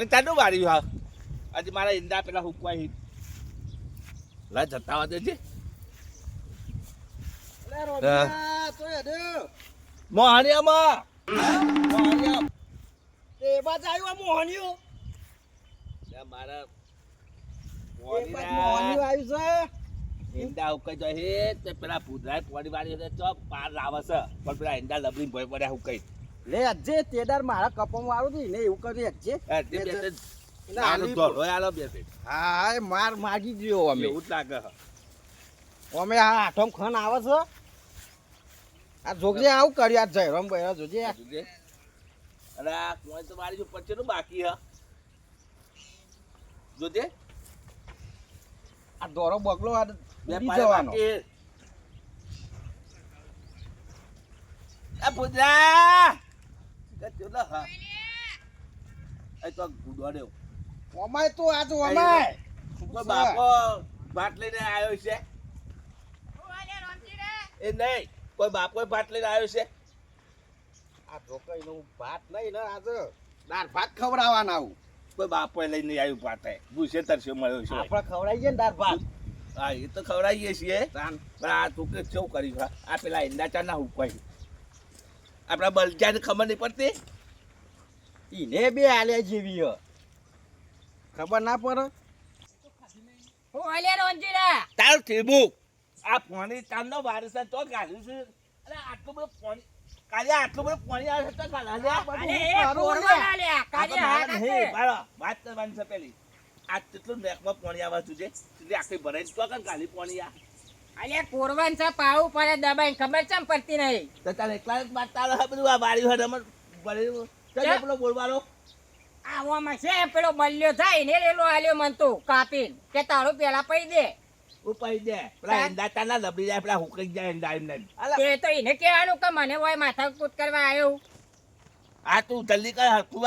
પાણી તાનું વાળ્યું હા. આજે મારા ઈંડા પેલા હુકવાય હી લા જતાવા દેજે અલે રોમિયા, તો હેડ્યો. મોહનિયામાં મોહનિયા. તે બાજ આવ્યું મારા તે મોહનિયું. છે. ઈંડા હુકાઈ જાય હે તે પેલા ભૂદરાય પોડી વાળી એટલે પાર લાવે છે. પણ પેલા ઈંડા લબડી ભોય પડ્યા હુકાઈ. લે અજે તેદાર મારા કપમાં વાળું હતું ને એવું કરી અજે હા, તે બે તે એને નાનો આલી ધોળો આલો બે તે. હા એ માર માગી ગયો અમે. એવું જ લાગે અમે આ આઠમ ખન આવે છે. આ જોગજે આવું કર્યું આ જયરામ ભાઈ જોજે. જોજે. અરે આ કોઈ તો મારી જો પછીનું બાકી હ. જોજે. આ દોરો બગલો આ બે જવાનો. આ! એ ચૂલો એ તો ગુડો દેવ. ઓમાય તો આજ ઓમાય કોઈ બાપો લઈને આવ્યો છે. એ નહીં કોઈ બાપો લઈને આવ્યો છે? આ જોકઈ નું ભાત નહીં ને આજ. દાળ ભાત ખવડાવવાના આવું કોઈ બાપો લઈને આવ્યું ભાતે. ભૂસે તરસે મળ્યો છે. આપણે ખવડાવી છે ને દાળ ભાત. હા એ તો ખવડાવીએ છીએ. પણ આ તું કે કેવું કર્યું આ પેલા ઈંડા ચા ના હુકવાય આપણા બલજાને ખબર નહીં પડતી. એને બે આલ્યા જેવી હ. ખબર ના પડે? તારું થેબુ આ પાણી તારનો વારસ તો ગાલ્યું છે. અરે આટલું બધું પાણી કાલે આટલું બધું પાણી આવે છે તો વાત કરવાની છે પેલી. આ કેટલું નેકમાં પાણી આવે છે તુજે આખી ભરાઈ તો કાં ગાલી પાણી આ અલ્યા કોરવાન છે પાવું પડે દબાઈ ખબર ચમ પડતી નહીં. તો તારે એકલા જ વાત તારે બધું આ વાળ્યું હે રમણ ભરેલું ચાલ પેલો બોલવાનો આવામાં છે પેલો બલ્યો થાય ને રેલો આલ્યો મન તો કાપીને. કે તારું પેલા પડી દે. ઉપાઈ દે. પેલા હા. ઈંડા તાના લબડી જાય પેલા હુકાઈ જાય ઈંડા એમને. તે તો એને કહેવાનું કે મને હોય માથા કૂટ કરવા આવ્યો. આ તું જલ્દી કર હરખું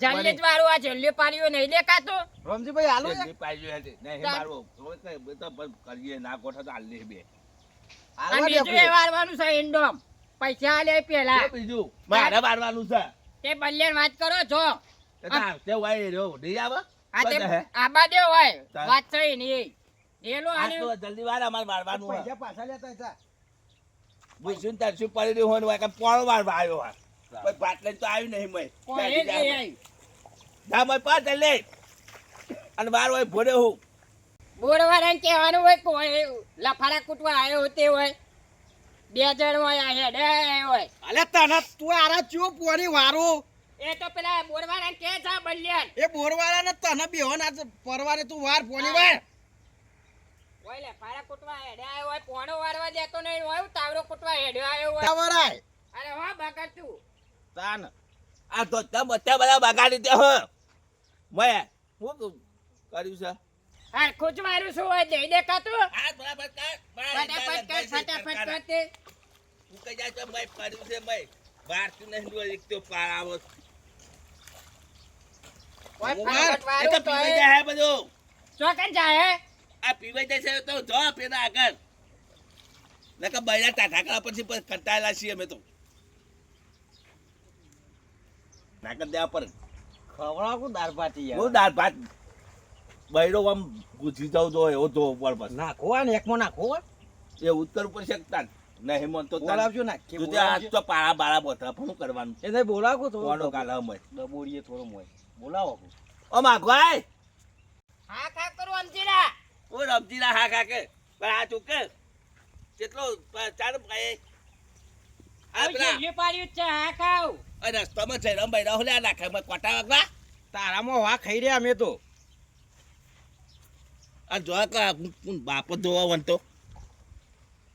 વાર વાળો આ જલ્લે પાડ્યું નહીં દેખાતો. રમજીભાઈ હાલો જોઈએ છે. નહીં મારો તો કરીએ ના ગોઠો તો હાલ બે. આ બીજું એ વાળવાનું છે ઇન્ડોમ પૈસા લે પેલા. બીજું મારે મારવાનું છે. તે બલ્યાને વાત કરો છો. તે વાય રહ્યો નહીં આવે? આ તે આબા દે હોય. વાત થઈ નહીં. એલો આ તો જલ્દી વાર અમારે મારવાનું હોય. પૈસા પાછા લેતા હતા ભૂસું તરસું પડી રહ્યું હોય ને હોય કે પોણો વાર આવ્યો હોય. કોઈ ભાત લઈને તો આવ્યું નહીં. ના લે. અને બાર હોય ભોડે હું. બોરવાળાને કહેવાનું હોય કોઈ લફાડા કૂટવા આવ્યો તે હોય. બે જણ હોય આ હેડે હોય. અલે તને તું આરા ચો પોની વારો? એ તો પેલા બોરવાળાને કે છે આ એ બોરવાળા ને તને બેહો ના પરવારે તું વાર પોની વાર હોય લફાડા કૂટવા હેડે આવ્યો હોય પોણો વારવા દેતો નહીં હોય તાવડો કૂટવા હેડે આવ્યો હોય. અરે હો બગડ તું. તાન. આ તો બધા બધા બગાડી દે હ. મય હું કર્યું છે? હા મારું શું હોય? દઈ દેખાતું આ બરાબર કર ફટાફટ કર ફટાફટ કર હું કઈ જાય તો મય કર્યું છે મય? ભારતું નહીં દો એક તો પાર આવો હોય ફટાફટ એ તો વાળું તો પીવાઈ એ. જાય હે બધું. ચોકન જાય આ પીવાઈ જાય છે તો જો પેલા આગળ. નકર બૈરા ટાટા કા પછી કંટાળેલા છીએ અમે તો. નાકર દેવા પર. ખવડાવ દાળ ભાત હું દાળ ભાત બૈરો આમ ગુજી જાવ તો એવો તો ઉપર બસ નાખો ને એકમાં નાખો એ ઉત્તર ઉપર શકતા ને હેમંત તો બોલાવજો ના કે તું આ તો પાળા બાળા બોતા પણ કરવાનું એ નહીં બોલાવો તો કોનો કાલ હમય ડબોડીએ થોડો મોય. બોલાવો કો. ઓ માગવાય હા ખા કરો અમજીરા. ઓ રમજી હા હા કાકે પણ આ ચૂકે કેટલો ચાર ભાઈ આ પેલા જેટલું પાડ્યું છે હા ખાવ. આ રસ્તામાં જયરામ રમ બૈરા હોલે આ નાખે મેં કોટા વાગવા? તારામાં વા ખાઈ રહ્યા અમે તો. આ જોવા કા બાપો જોવા વંતો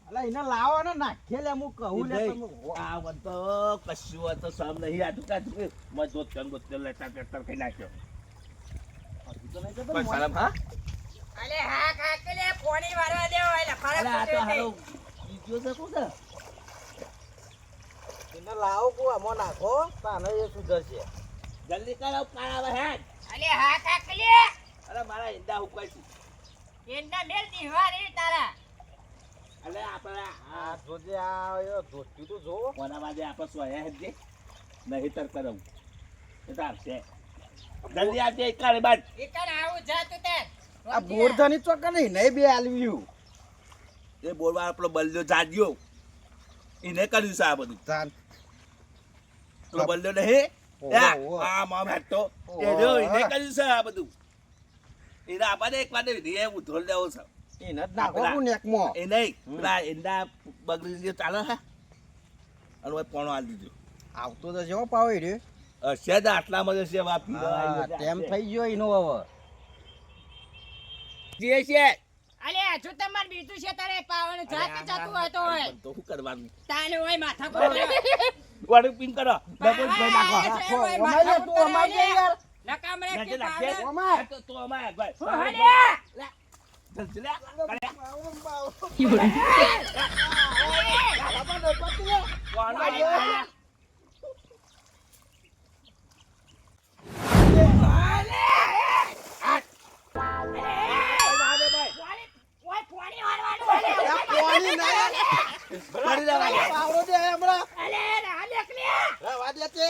અલા એને લાવો ને નાખે લે હું કહું લે તમે આ વંતો કશું વંતો સામ નહીં. આ તું કાચું મેં દોત કન બોતલ લેતા કરતા ખાઈ નાખ્યો. પણ જતો શરમ હા? અલે હા ખા કે લે પોણી વાળવા દેવો એટલે ફરક હારો બીજો છે. કોણ છે? એને લાવો કો આમાં નાખો. તાને એ સુધરશે જલ્દી કર આવ કાળા હેડ અલે હા ખા લે. અરે મારા ઈંડા છે એના મેલ દીવા રે તારા. અલે આપણે આ આ જોજે આ ધોતી તો જો. કોના વાજે આપણે સોયા હેડ જે? નહીં એ તાર છે જલ્દી આવજે એકારે બાદ એકન આવું જા તું તે. આ બોરધાની ચોક્કસ નહીં નહીં બે આલવ્યું એ બોલવા આપણો બલ્યો જાગ્યો. એને કર્યું છે આ બધું. પેલો બલ્યો નહીં. આ માં બેઠો એ જો એને કર્યું છે આ બધું. એને આપણને એક વાર વિધિએ ઉધોલ દેવો છે. એને જ નાખવાનું નેકમાં એ નહીં પેલા એંડા બગડી જે ચાલે છે અને પોણો આલી દીધો. આવતો તો છે પાવે રે હશે જ આટલામાં જ વાપી તેમ થઈ ગયો એનો હવે. જે છે. અલે હજુ તમાર બીજું છે તારે પાવાનું? જાત જતું હોય હોય. તો શું કરવાનું? તાને હોય માથા પર વાળું પિન કરો ડબલ ભાઈ નાખો. અમારે તું અમારે યાર. નકામરે કે પાવડર. અમાર. તો તો અમાર ભાઈ હું હલ્યા. જલ્દી લે કરે. કોણ આવી? ઓય, પોણી વાળવાનું, અલે, આ પોણી ના કરી દેવાય. પાવડો દે હમણાં અલે, ના લેકલી. રહેવા દે તે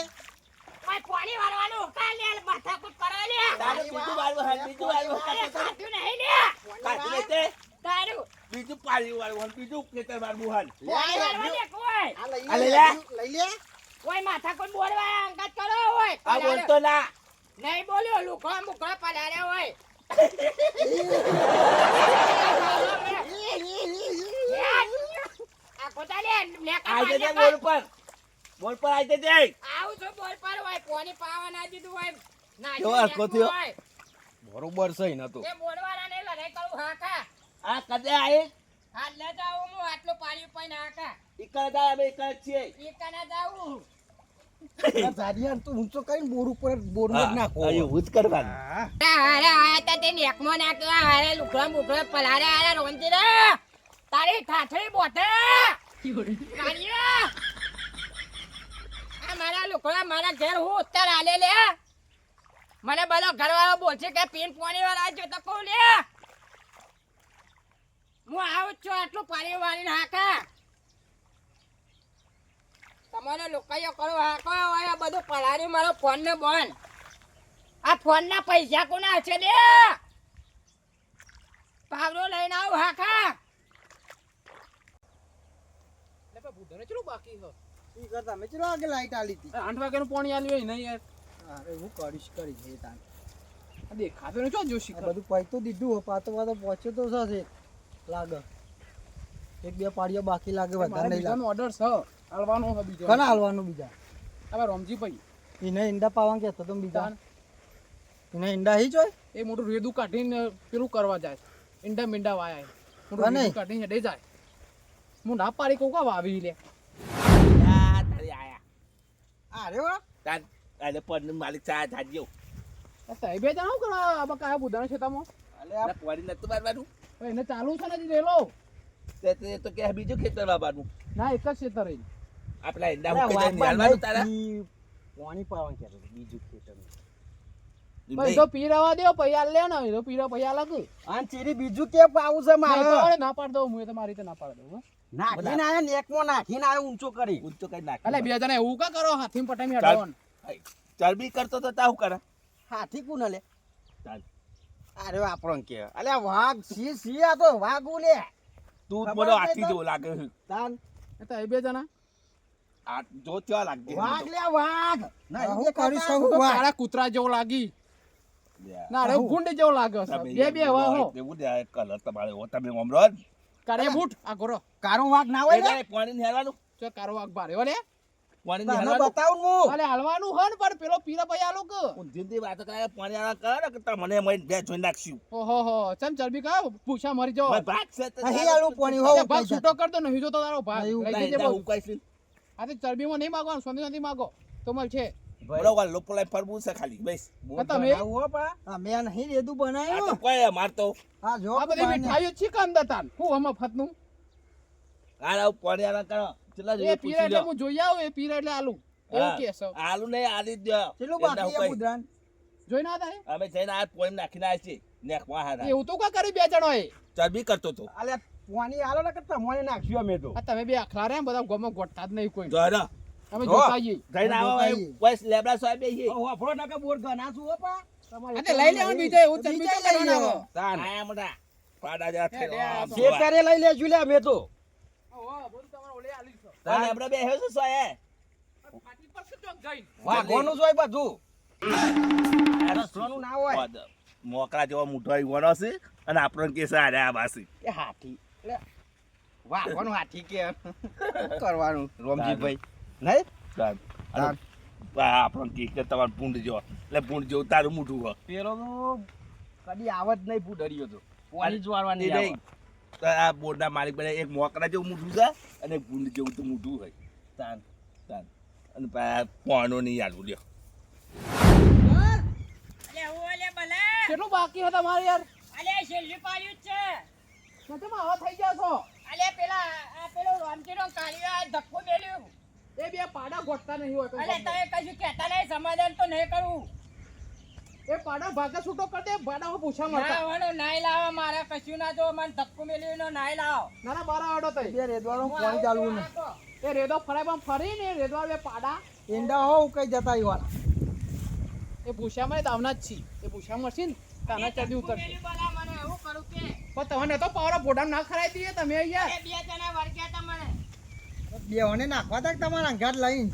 ઓય, પોણી વાળવાનું, કાલ લે, માથાકૂટ કરો લે. તારું બીજું વાળું હાલ, બીજું વાળું હાલ. અરે, ખાધું નહીં લે. કાઢી લે તે. તારું. બીજું પાણી વાળું હાલ, બીજું ખેતર વાળું હાલ. પોણી વાળવા દે, કોઈ. આ લઈ આ લે લઈ લે. લઈ લે ઓય, માથાકૂટ બોલવા અંગત કરો, ઓય. આ બોલતો ના. નહીં બોલ્યો લુખો મુખો પલાળ્યા હોય. આ ખોટા લે, લેકા આજે તે પાડ્યા બોલ પર. બોલ પર આજે તે આવું છું બોલ પર હોય કોની પાવા ના દીધું હોય ના કેવો હરખો થયો? બરોબર છે એને તો. એ બોલવાના ને લડાઈ કરું હા આ કદે આઈ હાલ લે હું આટલું પાણી ઉપર ના કા ઈકડ જાય અમે ઈકડ છીએ? ઈ કના જાઉં? ઝાડિયા તું ઊંચો કરીને બોર ઉપર બોર જ નાખો. એવું જ કરવાનું. હારે આયા તા તે નેકમાં નાખ્યો. હારે લુકડા મુકડા પલારે હારે રોંજી રે. તારી ઠાઠડી બોટે. આ મારા લુકડા મારા ઘેર હું ઉત્તર આલે લે. મને બધો ઘરવાળો બોલશે કે પીન પાણી વાળા જો તો કહું લે. હું આવું છું આટલું પાણી વાળી હાકા. તમારે લોકાયો કરો હાકો હોય આ બધું પલારી મારો ફોન ને બોન આ ફોન ના પૈસા કોના છે લે? પાવરો લઈને આવું હાખા. ઈ કરતા મેં ચલો આગળ લાઈટ આલી હતી? આઠ વાગ્યાનું પાણી આલ્યું હોય નહીં યાર. અરે હું કરીશ કરી છે તાન આ દેખાતો નહીં જો જોશી આ બધું પૈતો દીધું હો પાતો પાતો પહોંચ્યો તો છે લાગે. એક બે પાડીઓ બાકી લાગે વધારે નહીં ઓર્ડર છે. હાલવાનો છે બીજો. કના હાલવાનું બીજા? હવે રોમજીભાઈ. એને ઈંડા પાવા કહેતો તો બીજા? એને ઈંડા હી જોય? એ મોટું રેદું કાઢીને પેલું કરવા જાય. ઈંડા મીંડા વાયા મોટું. રેદું કાઢીને હેડે જાય. હું ના પાડી કહું કા વાવી લે? આ તારી આયા. અરે વાહ તાર પનનું માલિક ચા આ સાહેબે જાણો કે આ કયા બુધાના ખેતામાં અલે પોણી નતું મારવાનું એને ચાલુ છે ને રેલો. તે તે તો કે બીજું ખેતર વાવવાનું. ના એક જ ખેતર રહી. ઈંડા અરે મૂકી દઈને નિહાળવાનું તારા. પાણી પાવાનું કહેતો બીજું. ભાઈ તો પીરાવા દો પૈયા લે ને તો પીરા પૈયા લાગે. આન ચીરી બીજું કે પાવું છે મારે? ના પાડ દઉં હું તો મારી રીતે ના પાડ દઉં હો. નાખીને આયા નેકમાં નાખીને આયો ઊંચો કરી. ઊંચો કરી નાખ. એટલે બે જણા એવું કા કરો હાથીમાં પટામી. હટાવવાનું ચરબી કરતો તો તાવ કરે. હાથી કોને લે ચાલ. અરે આપણો કે અલે વાઘ સી સી આ તો? વાઘ ઉલે. તું બોલો હાથી જો જેવો લાગે તાન. એ તો એ બે જણા. જો ત્યાં લાગે વાઘ લે વાઘ. ના હું હું કરી શકું કાળા કૂતરા જેવો લાગી. ના રે ગુંડ જેવો લાગે છે. બે બે હવા હો. એવું દે કલર તમારે હો તમે ઓમરો કારે બૂટ? આ ગોરો કારો વાઘ ના હોય ને? પાણી નિહાળવાનું ચો કારો વાગ બારે ઓલે પાણી તને બતાવું હું. અલે હલવાનું હન પણ પેલો પીરા પૈયા આલો કે. ઊંધી ઊંધી વાતો કરે પાણી આલા કરે કે તમને મય બે જોઈ નાખશું. ઓહો હો. ચમ ચરબી કા પૂછા મરી જાવ ભાઈ ભાગ છે અહીં આલું પાણી હો ભાગ છૂટો કર દો નહીં જો તો તારો ભાગ. લઈ જજે હું કહીશ આ તો ચરબીમાં નહીં માગવાનું સોની નથી માગો. તો મળશે બરોબર લોકો લાઈ ફરવું છે ખાલી બસ. તમે હો પા. આ મેં નહીં રેદું આ તો કોઈ મારતો. આ જો આ બધી મીઠાઈઓ છે કામ દતાન હું હમ ફતનું? આ પાણી કરો. ચલા એ જોઈએ પૂછી લો. હું જોઈ આવું એ પીરા એટલે આલુ. એવું કે છે. આલુ નહીં આલી દો. ચેલું બાકી હું એ કઈ- બુધરાન જોઈ ના થાય? અમે જઈને આ પોઈન્ટ નાખીને આવ્યા છીએ. નેકમાં હારા. એવું તો કા કર્યું બે જણો એ ચરબી કરતો તો. અલે પાણી આલો ને કે તમને નાખ્યું અમે તો આ તમે બે અખલા રે બધા ગોમાં ગોઠતા જ નહીં કોઈ જોરા અમે જો. જોતા આવીએ જઈને આવો. વૈસ લેબડા સાહેબ બેહીએ. વાફરો નાકે બોર ગના છું હો પા અને લઈ લેવાનું બીજે એવું તમે બીજે કરવાના. હવે. તાન. આયા મોટા. પાડા જા છે. થયેલા. ખેતરે લઈ લેજો લે અમે તો ઓ બધું તમારો ઓલે આલી છે. આ લેબડા બેહ્યો છે સોયે. ફાટી પડશે ચોક જઈને. વાઘોનું જોઈ બધું રસવાનું ના હોય મોકરા જેવો મોટો ઈવાનો છે અને આપણો કે છે આરે આ બાસી એ હાથી વાઘોનું હાથી કે કરવાનું? રોમજીભાઈ નહીં? તાન. તાન. આ આપણને કે કે તમારે ભૂંડ જો. એટલે ભૂંડ જેવું તારું મોઢું હોય પેલો તો કદી આવત નહીં ભૂંડરીયો તો. પાણી જ વાળવાની નહીં. તો આ બોર્ડના માલિક બને એક મોકરા જેવું મોઢું છે અને ભૂંડ જેવું તો મોઢું હોય. તાન. તાન. અને પા પોનો નહીં યાદ લ્યો. કેટલું બાકી હતા મારે યાર? અલે છેલ્લી પાડ્યું છે. તમે આવા થઈ ગયા છો? અલે પેલા આ પેલો રામજીનો કાળિયો આ ધક્કો મેલ્યું. એ બે પાડા ગોઠતા નહીં હોય અલે તમે કશું કહેતા નહીં સમાધાન તો નહીં કરવું એ પાડા ભાગા છૂટો કરી દે ભાડા પૂછા ના મળતા. વણો નાઈ લાવો મારે કશું ના જો મને ધક્કો મેલ્યું નો નાઈ લાવો. ના ના બારા આડો તઈ બે રેદવાનું હું એ રેદો ફરાય પણ ફરી ને રેદવા બે પાડા. ઈંડા હોવ કઈ જતા ઈ વાળા. એ ભૂસામાં દાવના જ છી. એ ભૂસા મળશે ને તાના ચડી ઉતરશે. મને એવું કરું કે પણ તમને તો પાવડા પોડા ના ખરાઈ દઈએ તમે અહીંયા. બે જણા વર્ગ્યા નાખવા તા તમારા અંગાત લઈને.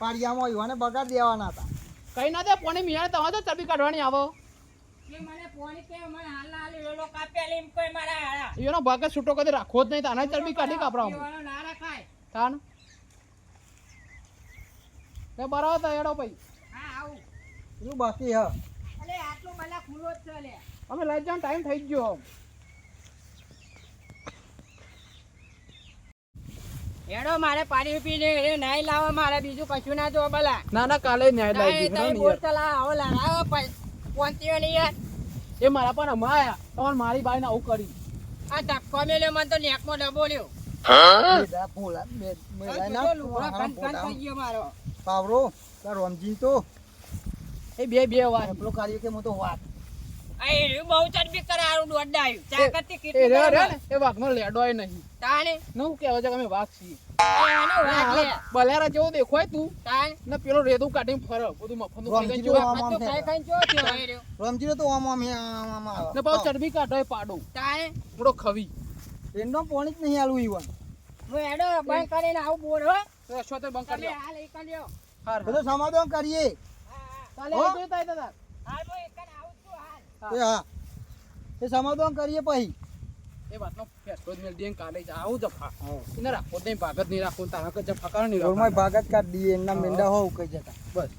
પાડિયામાં ઈવાને બગાડ દેવાના હતા. કઈ ના દે પોણી મિયાને તમે તો ચરબી કાઢવાની આવો. એનો ભાગે છૂટો કદી રાખવો જ નહીં તાના ચરબી કાઢી કાપડા એવાનો તાન. બરાબર તો એડો ભાઈ. હા આવું. શું બાકી હ? અલે આટલું ભલા ખુલ્લો જ છે લે અમે લઈ જવાનો ટાઈમ થઈ ગયો એડો મારે પાણી પીને એ નાઈ લાવો મારે બીજું કશું ના જો બલા ના ના કાલે નાઈ લાવી દીધું ને બોર યાર. આવો લાવો પહોંચ્યો નહીં યાર. એ મારા પણ આયા તમારે મારી બાઈને આવું કરી આ ધક્કો મેલ્યો મને તો નેકમાં ડબો લ્યો. ના પાવરો તાર રોમજી તો એ બે બે વાર. પેલો કાર્ય કે હું તો વાત બહુ એ કેટલી રે રે એ વાઘનો લેડોય નહીં. તાણે? નવું કહેવાય છે અમે વાઘ છીએ. આનો વાગ લે. બલેરા જેવો દેખાય તું. તાણ? ને પેલો રેદું કાઢીને ફરે બધું મફતનું ખાઈ રોમજી ગયું. તો ખાઈ ખાઈને ચો થયો તો આમ આમ આમ આમ ને પાછું ચરબી કાઢો પાડો. તાણે? થોડો ખવી. એનો પોણી જ નહીં આલું ઈવન. હું એડો બંધ કરીને આવું બોર હો. તો બંધ કરી લ્યો. હાલ એક લ્યો. હાર, બધું સમાધાન કરીએ. હા હા. કાલે જોઈતા હતા હાલ એ હા. એ સમાધાન કરીએ પછી. એ વાતનો ફેસલો જ મેલ દઈએ કાલે જ આવું જફા એને રાખો નહીં ભાગત નહીં રાખો તારા કે જફા કરે નહીં ભાગત કાઢ દઈએ એમના મેંડા હોવ કઈ જતા. બસ.